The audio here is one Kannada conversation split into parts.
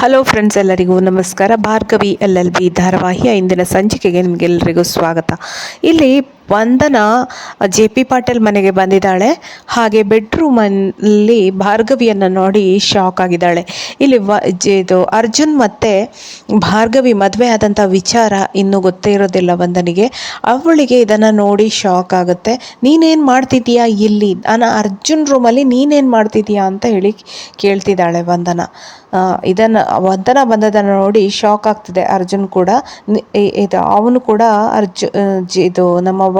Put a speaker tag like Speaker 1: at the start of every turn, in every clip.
Speaker 1: ಹಲೋ ಫ್ರೆಂಡ್ಸ್ ಎಲ್ಲರಿಗೂ ನಮಸ್ಕಾರ. ಭಾರ್ಗವಿ ಎಲ್ ಎಲ್ ಬಿ ಧಾರಾವಾಹಿಯ ಇಂದಿನ ಸಂಚಿಕೆಗೆ ನಿಮಗೆಲ್ಲರಿಗೂ ಸ್ವಾಗತ. ಇಲ್ಲಿ ವಂದನ ಜೆ ಪಿ ಪಾಟೀಲ್ ಮನೆಗೆ ಬಂದಿದ್ದಾಳೆ. ಹಾಗೆ ಬೆಡ್ರೂಮಲ್ಲಿ ಭಾರ್ಗವಿಯನ್ನು ನೋಡಿ ಶಾಕ್ ಆಗಿದ್ದಾಳೆ. ಇಲ್ಲಿ ವ ಇದು ಅರ್ಜುನ್ ಮತ್ತು ಭಾರ್ಗವಿ ಮದುವೆ ಆದಂಥ ವಿಚಾರ ಇನ್ನೂ ಗೊತ್ತೇ ಇರೋದಿಲ್ಲ ವಂದನಿಗೆ. ಅವಳಿಗೆ ಇದನ್ನು ನೋಡಿ ಶಾಕ್ ಆಗುತ್ತೆ. ನೀನೇನು ಮಾಡ್ತಿದ್ದೀಯಾ ಇಲ್ಲಿ? ನಾನು ಅರ್ಜುನ್ ರೂಮಲ್ಲಿ ನೀನೇನು ಮಾಡ್ತಿದ್ದೀಯಾ ಅಂತ ಹೇಳಿ ಕೇಳ್ತಿದ್ದಾಳೆ ವಂದನ. ಇದನ್ನು, ವಂದನ ಬಂದದನ್ನು ನೋಡಿ ಶಾಕ್ ಆಗ್ತಿದೆ ಅರ್ಜುನ್ ಕೂಡ. ಇದು, ಅವನು ಕೂಡ ಅರ್ಜು ಇದು ನಮ್ಮ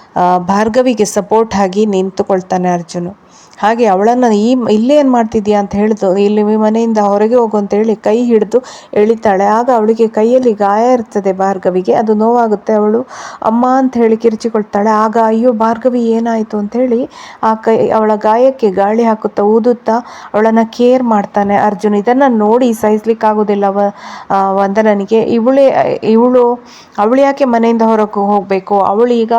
Speaker 1: ಭಾರ್ಗವಿಗೆ ಸಪೋರ್ಟ್ ಆಗಿ ನಿಂತುಕೊಳ್ತಾನೆ ಅರ್ಜುನು. ಹಾಗೆ ಅವಳನ್ನು ಈ ಇಲ್ಲೇ ಏನು ಮಾಡ್ತಿದ್ಯಾ ಅಂತ ಹೇಳಿದು ಇಲ್ಲಿ ಮನೆಯಿಂದ ಹೊರಗೆ ಹೋಗು ಅಂತ ಹೇಳಿ ಕೈ ಹಿಡಿದು ಎಳಿತಾಳೆ. ಆಗ ಅವಳಿಗೆ ಕೈಯಲ್ಲಿ ಗಾಯ ಇರ್ತದೆ ಭಾರ್ಗವಿಗೆ ಅದು ನೋವಾಗುತ್ತೆ ಅವಳು. ಅಮ್ಮ ಅಂತ ಹೇಳಿ ಕಿರ್ಚಿಕೊಳ್ತಾಳೆ. ಆಗ ಅಯ್ಯೋ ಭಾರ್ಗವಿ ಏನಾಯಿತು ಅಂತ ಹೇಳಿ ಆ ಕೈ ಅವಳ ಗಾಯಕ್ಕೆ ಗಾಳಿ ಹಾಕುತ್ತಾ ಊದುತ್ತಾ ಅವಳನ್ನು ಕೇರ್ ಮಾಡ್ತಾನೆ ಅರ್ಜುನ್. ಇದನ್ನು ನೋಡಿ ಸಹಿಸ್ಲಿಕ್ಕಾಗೋದಿಲ್ಲ ವ ಆ, ವಂದನನಿಗೆ. ಇವಳೇ ಇವಳು ಅವಳು ಯಾಕೆ ಮನೆಯಿಂದ ಹೊರಗೆ ಹೋಗಬೇಕು? ಅವಳೀಗ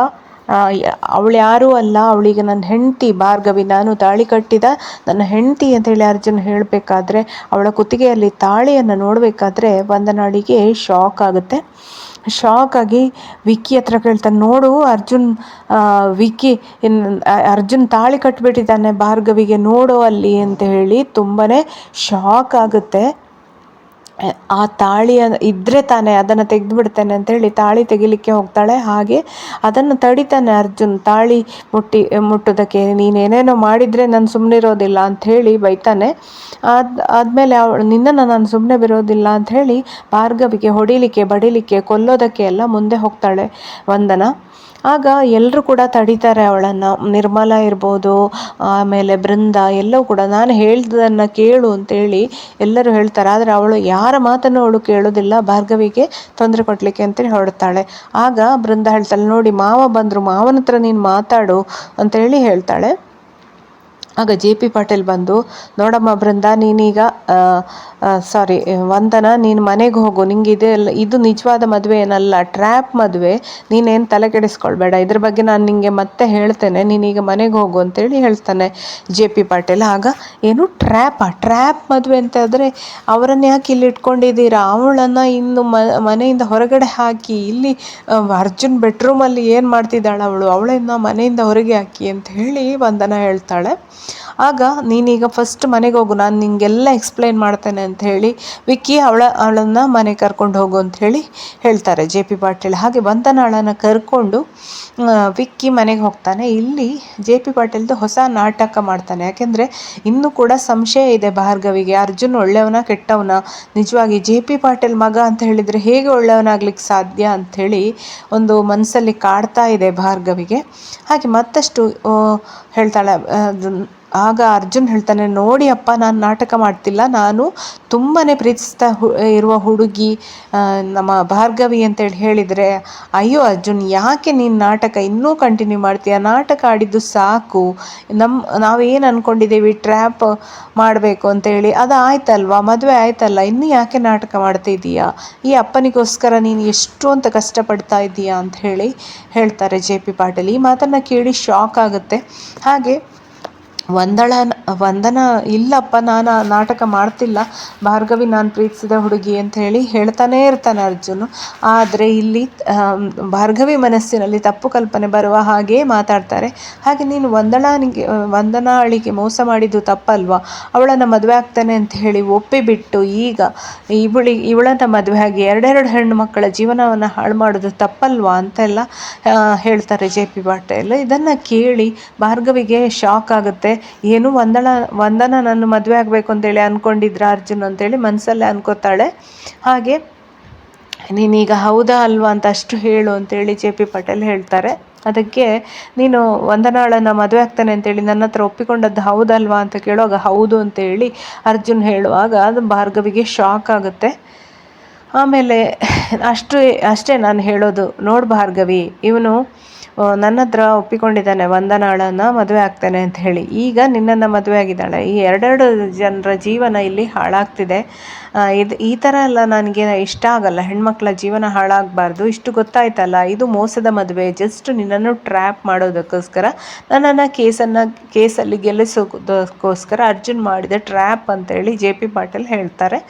Speaker 1: ಅವಳು ಯಾರೂ ಅಲ್ಲ, ಅವಳಿಗೆ ನನ್ನ ಹೆಂಡತಿ ಭಾರ್ಗವಿ, ನಾನು ತಾಳಿ ಕಟ್ಟಿದ ನನ್ನ ಹೆಂಡತಿ ಅಂತೇಳಿ ಅರ್ಜುನ್ ಹೇಳಬೇಕಾದ್ರೆ, ಅವಳ ಕುತ್ತಿಗೆಯಲ್ಲಿ ತಾಳಿಯನ್ನು ನೋಡಬೇಕಾದ್ರೆ ವಂದನಾಳಿಗೆ ಶಾಕ್ ಆಗುತ್ತೆ. ಶಾಕ್ ಆಗಿ ವಿಕ್ಕಿ ಹತ್ರ ಕೇಳ್ತಾನೆ, ನೋಡು ಅರ್ಜುನ್ ವಿಕ್ಕಿ ಅರ್ಜುನ್ ತಾಳಿ ಕಟ್ಬಿಟ್ಟಿದ್ದಾನೆ ಭಾರ್ಗವಿಗೆ, ನೋಡು ಅಲ್ಲಿ ಅಂತ ಹೇಳಿ ತುಂಬಾ ಶಾಕ್ ಆಗುತ್ತೆ. ಆ ತಾಳಿ ಇದ್ದರೆ ತಾನೇ ಅದನ್ನು ತೆಗೆದು ಬಿಡ್ತೇನೆ ಅಂತೇಳಿ ತಾಳಿ ತೆಗಿಲಿಕ್ಕೆ ಹೋಗ್ತಾಳೆ. ಹಾಗೆ ಅದನ್ನು ತಡಿತಾನೆ ಅರ್ಜುನ್, ತಾಳಿ ಮುಟ್ಟಿ, ಮುಟ್ಟೋದಕ್ಕೆ, ನೀನೇನೇನೋ ಮಾಡಿದರೆ ನಾನು ಸುಮ್ಮನೆ ಇರೋದಿಲ್ಲ ಅಂಥೇಳಿ ಬೈತಾನೆ. ಅದು ಆದಮೇಲೆ ಅವಳು, ನಿನ್ನನ್ನು ನಾನು ಸುಮ್ಮನೆ ಬಿರೋದಿಲ್ಲ ಅಂಥೇಳಿ ಭಾರ್ಗವಿಗೆ ಹೊಡಿಲಿಕ್ಕೆ, ಬಡಿಲಿಕ್ಕೆ, ಕೊಲ್ಲೋದಕ್ಕೆ ಎಲ್ಲ ಮುಂದೆ ಹೋಗ್ತಾಳೆ ವಂದನ. ಆಗ ಎಲ್ಲರೂ ಕೂಡ ತಡೀತಾರೆ ಅವಳನ್ನು. ನಿರ್ಮಲ ಇರ್ಬೋದು, ಆಮೇಲೆ ಬೃಂದ ಎಲ್ಲವೂ ಕೂಡ. ನಾನು ಹೇಳ್ದನ್ನು ಕೇಳು ಅಂತೇಳಿ ಎಲ್ಲರೂ ಹೇಳ್ತಾರೆ. ಆದರೆ ಅವಳು ಯಾರ ಮಾತನ್ನು ಅವಳು ಕೇಳೋದಿಲ್ಲ, ಭಾರ್ಗವಿಗೆ ತೊಂದರೆ ಕೊಡಲಿಕ್ಕೆ ಅಂತೇಳಿ ಹೊರಡ್ತಾಳೆ. ಆಗ ಬೃಂದ ಹೇಳ್ತಾಳೆ, ನೋಡಿ ಮಾವ ಬಂದರು, ಮಾವನ ಹತ್ರ ನೀನು ಮಾತಾಡು ಅಂತೇಳಿ ಹೇಳ್ತಾಳೆ. ಆಗ ಜೆ ಪಿ ಪಾಟೀಲ್ ಬಂದು, ನೋಡಮ್ಮ ಬೃಂದ, ನೀನೀಗ ಸಾರಿ ವಂದನ, ನೀನು ಮನೆಗೆ ಹೋಗು, ನಿಂಗೆ ಇದೆಲ್ಲ ಇದು ನಿಜವಾದ ಮದುವೆ ಏನಲ್ಲ, ಟ್ರ್ಯಾಪ್ ಮದುವೆ, ನೀನೇನು ತಲೆ ಕೆಡಿಸ್ಕೊಳ್ಬೇಡ ಇದ್ರ ಬಗ್ಗೆ ನಾನು ನಿಮಗೆ ಮತ್ತೆ ಹೇಳ್ತೇನೆ, ನೀನೀಗ ಮನೆಗೆ ಹೋಗು ಅಂತೇಳಿ ಹೇಳ್ತಾನೆ ಜೆ ಪಿ ಪಾಟೀಲ್. ಆಗ, ಏನು ಟ್ರ್ಯಾಪಾ, ಟ್ರ್ಯಾಪ್ ಮದುವೆ ಅಂತ ಆದರೆ, ಅವರನ್ನು ಯಾಕೆ ಇಲ್ಲಿ ಇಟ್ಕೊಂಡಿದ್ದೀರಾ? ಅವಳನ್ನು ಇನ್ನು ಮನೆಯಿಂದ ಹೊರಗಡೆ ಹಾಕಿ, ಇಲ್ಲಿ ಅರ್ಜುನ್ ಬೆಡ್ರೂಮಲ್ಲಿ ಏನು ಮಾಡ್ತಿದ್ದಾಳೆ ಅವಳು? ಅವಳನ್ನು ಮನೆಯಿಂದ ಹೊರಗೆ ಹಾಕಿ ಅಂತ ಹೇಳಿ ವಂದನ ಹೇಳ್ತಾಳೆ. ಆಗ ನೀನೀಗ ಫಸ್ಟ್ ಮನೆಗೆ ಹೋಗು, ನಾನು ನಿಂಗೆಲ್ಲ ಎಕ್ಸ್ಪ್ಲೈನ್ ಮಾಡ್ತೇನೆ ಅಂತ ಹೇಳಿ ವಿಕ್ಕಿ ಅವಳ, ಅವಳನ್ನು ಮನೆ ಕರ್ಕೊಂಡು ಹೋಗು ಅಂತ ಹೇಳಿ ಹೇಳ್ತಾರೆ. ಜೆ ಪಿ ಪಾಟೀಲ್ ಹಾಗೆ ವಂದನಾಳನ್ನು ಕರ್ಕೊಂಡು ವಿಕ್ಕಿ ಮನೆಗೆ ಹೋಗ್ತಾನೆ. ಇಲ್ಲಿ ಜೆ ಪಿ ಪಾಟೀಲ್ದು ಹೊಸ ನಾಟಕ ಮಾಡ್ತಾನೆ. ಯಾಕೆಂದರೆ ಇನ್ನೂ ಕೂಡ ಸಂಶಯ ಇದೆ ಭಾರ್ಗವಿಗೆ. ಅರ್ಜುನ್ ಒಳ್ಳೆಯವನ, ಕೆಟ್ಟವನ. ನಿಜವಾಗಿ ಜೆ ಪಿ ಪಾಟೀಲ್ ಮಗ ಅಂತ ಹೇಳಿದರೆ ಹೇಗೆ ಒಳ್ಳೆಯವನಾಗ್ಲಿಕ್ಕೆ ಸಾಧ್ಯ ಅಂಥೇಳಿ ಒಂದು ಮನಸ್ಸಲ್ಲಿ ಕಾಡ್ತಾ ಇದೆ ಭಾರ್ಗವಿಗೆ. ಹಾಗೆ ಮತ್ತಷ್ಟು ಹೇಳ್ತಾಳೆ ಆಗ ಅರ್ಜುನ್ ಹೇಳ್ತಾನೆ, ನೋಡಿ ಅಪ್ಪ, ನಾನು ನಾಟಕ ಮಾಡ್ತಿಲ್ಲ. ನಾನು ತುಂಬಾ ಪ್ರೀತಿಸ್ತಾ ಹು, ಇರುವ ಹುಡುಗಿ ನಮ್ಮ ಭಾರ್ಗವಿ ಅಂತೇಳಿ ಹೇಳಿದರೆ, ಅಯ್ಯೋ ಅರ್ಜುನ್, ಯಾಕೆ ನೀನು ನಾಟಕ ಇನ್ನೂ ಕಂಟಿನ್ಯೂ ಮಾಡ್ತೀಯ? ನಾಟಕ ಆಡಿದ್ದು ಸಾಕು. ನಮ್ಮ ನಾವೇನು ಅಂದ್ಕೊಂಡಿದ್ದೀವಿ ಟ್ರ್ಯಾಪ್ ಮಾಡಬೇಕು ಅಂತೇಳಿ ಅದು ಆಯ್ತಲ್ವಾ? ಮದುವೆ ಆಯ್ತಲ್ಲ. ಇನ್ನೂ ಯಾಕೆ ನಾಟಕ ಮಾಡ್ತಿದ್ದೀಯಾ ಈ ಅಪ್ಪನಿಗೋಸ್ಕರ ನೀನು ಎಷ್ಟು ಅಂತ ಕಷ್ಟಪಡ್ತಾ ಇದ್ದೀಯಾ ಅಂತ ಹೇಳಿ ಹೇಳ್ತಾರೆ ಜೆ ಪಿ ಪಾಟೀಲ್. ಈ ಮಾತನ್ನು ಕೇಳಿ ಶಾಕ್ ಆಗುತ್ತೆ. ಹಾಗೆ ವಂದಳ, ವಂದನ ಇಲ್ಲಪ್ಪ, ನಾನು ನಾಟಕ ಮಾಡ್ತಿಲ್ಲ. ಭಾರ್ಗವಿ, ನಾನು ಪ್ರೀತಿಸಿದ ಹುಡುಗಿ ಅಂತ ಹೇಳಿ ಹೇಳ್ತಾನೇ ಇರ್ತಾನೆ ಅರ್ಜುನ್. ಆದರೆ ಇಲ್ಲಿ ಭಾರ್ಗವಿ ಮನಸ್ಸಿನಲ್ಲಿ ತಪ್ಪು ಕಲ್ಪನೆ ಬರುವ ಹಾಗೆ ಮಾತಾಡ್ತಾರೆ. ಹಾಗೆ ನೀನು ವಂದನಾನಿಗೆ ವಂದನಾಳಿಗೆ ಮೋಸ ಮಾಡಿದ್ದು ತಪ್ಪಲ್ವಾ? ಅವಳನ್ನು ಮದುವೆ ಆಗ್ತಾನೆ ಅಂತ ಹೇಳಿ ಒಪ್ಪಿಬಿಟ್ಟು ಈಗ ಇವಳಿ, ಇವಳನ್ನು ಮದುವೆ ಆಗಿ ಎರಡೆರಡು ಹೆಣ್ಣು ಮಕ್ಕಳ ಜೀವನವನ್ನು ಹಾಳು ಮಾಡೋದು ತಪ್ಪಲ್ವಾ ಅಂತೆಲ್ಲ ಹೇಳ್ತಾರೆ ಜೆ ಪಿ ಪಾಟೀಲ್. ಇದನ್ನು ಕೇಳಿ ಭಾರ್ಗವಿಗೆ ಶಾಕ್ ಆಗುತ್ತೆ. ಏನು ವಂದನ ವಂದನ ನನ್ನ ಮದುವೆ ಆಗಬೇಕು ಅಂತೇಳಿ ಅಂದ್ಕೊಂಡಿದ್ರ ಅರ್ಜುನ್ ಅಂತೇಳಿ ಮನಸ್ಸಲ್ಲೇ ಅನ್ಕೋತಾಳೆ. ಹಾಗೆ, ನೀನೀಗ ಹೌದಾ ಅಲ್ವಾ ಅಂತ ಅಷ್ಟು ಹೇಳು ಅಂತೇಳಿ ಜೆ ಪಿ ಪಟೇಲ್ ಹೇಳ್ತಾರೆ. ಅದಕ್ಕೆ ನೀನು ವಂದನಾಳನ್ನು ಮದುವೆ ಆಗ್ತಾನೆ ಅಂತೇಳಿ ನನ್ನ ಹತ್ರ ಒಪ್ಪಿಕೊಂಡದ್ದು ಹೌದಲ್ವಾ ಅಂತ ಕೇಳುವಾಗ ಹೌದು ಅಂತೇಳಿ ಅರ್ಜುನ್ ಹೇಳುವಾಗ ಅದು ಭಾರ್ಗವಿಗೆ ಶಾಕ್ ಆಗುತ್ತೆ. ಆಮೇಲೆ ಅಷ್ಟು, ಅಷ್ಟೇ ನಾನು ಹೇಳೋದು, ನೋಡು ಭಾರ್ಗವಿ, ಇವನು ನನ್ನ ಹತ್ರ ಒಪ್ಪಿಕೊಂಡಿದ್ದಾನೆ ವಂದನಾಳನ್ನ ಮದುವೆ ಆಗ್ತಾನೆ ಅಂತ ಹೇಳಿ. ಈಗ ನಿನ್ನನ್ನು ಮದುವೆ ಆಗಿದ್ದಾಳೆ. ಈ ಎರಡೆರಡು ಜನರ ಜೀವನ ಇಲ್ಲಿ ಹಾಳಾಗ್ತಿದೆ. ಇದು ಈ ಥರ ಎಲ್ಲ ನನಗೆ ಇಷ್ಟ ಆಗಲ್ಲ. ಹೆಣ್ಮಕ್ಳ ಜೀವನ ಹಾಳಾಗಬಾರ್ದು. ಇಷ್ಟು ಗೊತ್ತಾಯ್ತಲ್ಲ, ಇದು ಮೋಸದ ಮದುವೆ. ಜಸ್ಟ್ ನಿನ್ನನ್ನು ಟ್ರ್ಯಾಪ್ ಮಾಡೋದಕ್ಕೋಸ್ಕರ, ನನ್ನನ್ನು ಕೇಸನ್ನು, ಕೇಸಲ್ಲಿ ಗೆಲ್ಲಿಸೋದಕ್ಕೋಸ್ಕರ ಅರ್ಜುನ್ ಮಾಡಿದ ಟ್ರ್ಯಾಪ್ ಅಂತೇಳಿ ಜೆ ಪಿ ಪಾಟೀಲ್ ಹೇಳ್ತಾರೆ.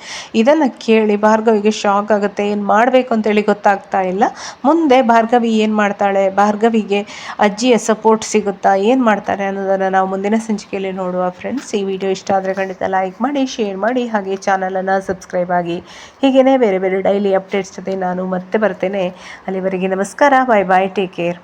Speaker 1: ಇದನ್ನು ಕೇಳಿ ಭಾರ್ಗವಿಗೆ ಶಾಕ್ ಆಗುತ್ತೆ. ಏನು ಮಾಡಬೇಕು ಅಂತೇಳಿ ಗೊತ್ತಾಗ್ತಾ ಇಲ್ಲ. ಮುಂದೆ ಭಾರ್ಗವಿ ಏನು ಮಾಡ್ತಾಳೆ? ಭಾರ್ಗವಿಗೆ ಅಜ್ಜಿಯ ಸಪೋರ್ಟ್ ಸಿಗುತ್ತಾ? ಏನು ಮಾಡ್ತಾರೆ ಅನ್ನೋದನ್ನು ನಾವು ಮುಂದಿನ ಸಂಚಿಕೆಯಲ್ಲಿ ನೋಡುವ ಫ್ರೆಂಡ್ಸ್ ಈ ವಿಡಿಯೋ ಇಷ್ಟ ಆದರೆ ಖಂಡಿತ ಲೈಕ್ ಮಾಡಿ ಶೇರ್ ಮಾಡಿ, ಹಾಗೆ ಚಾನಲನ್ನು ಸಬ್ಸ್ಕ್ರೈಬ್ ಆಗಿ. ಹೀಗೇ ಬೇರೆ ಬೇರೆ ಡೈಲಿ ಅಪ್ಡೇಟ್ಸ್ ಜೊತೆ ನಾನು ಮತ್ತೆ ಬರ್ತೇನೆ. ಅಲ್ಲಿವರೆಗೆ ನಮಸ್ಕಾರ. ಬಾಯ್ ಬಾಯ್ ಟೇಕ್ ಕೇರ್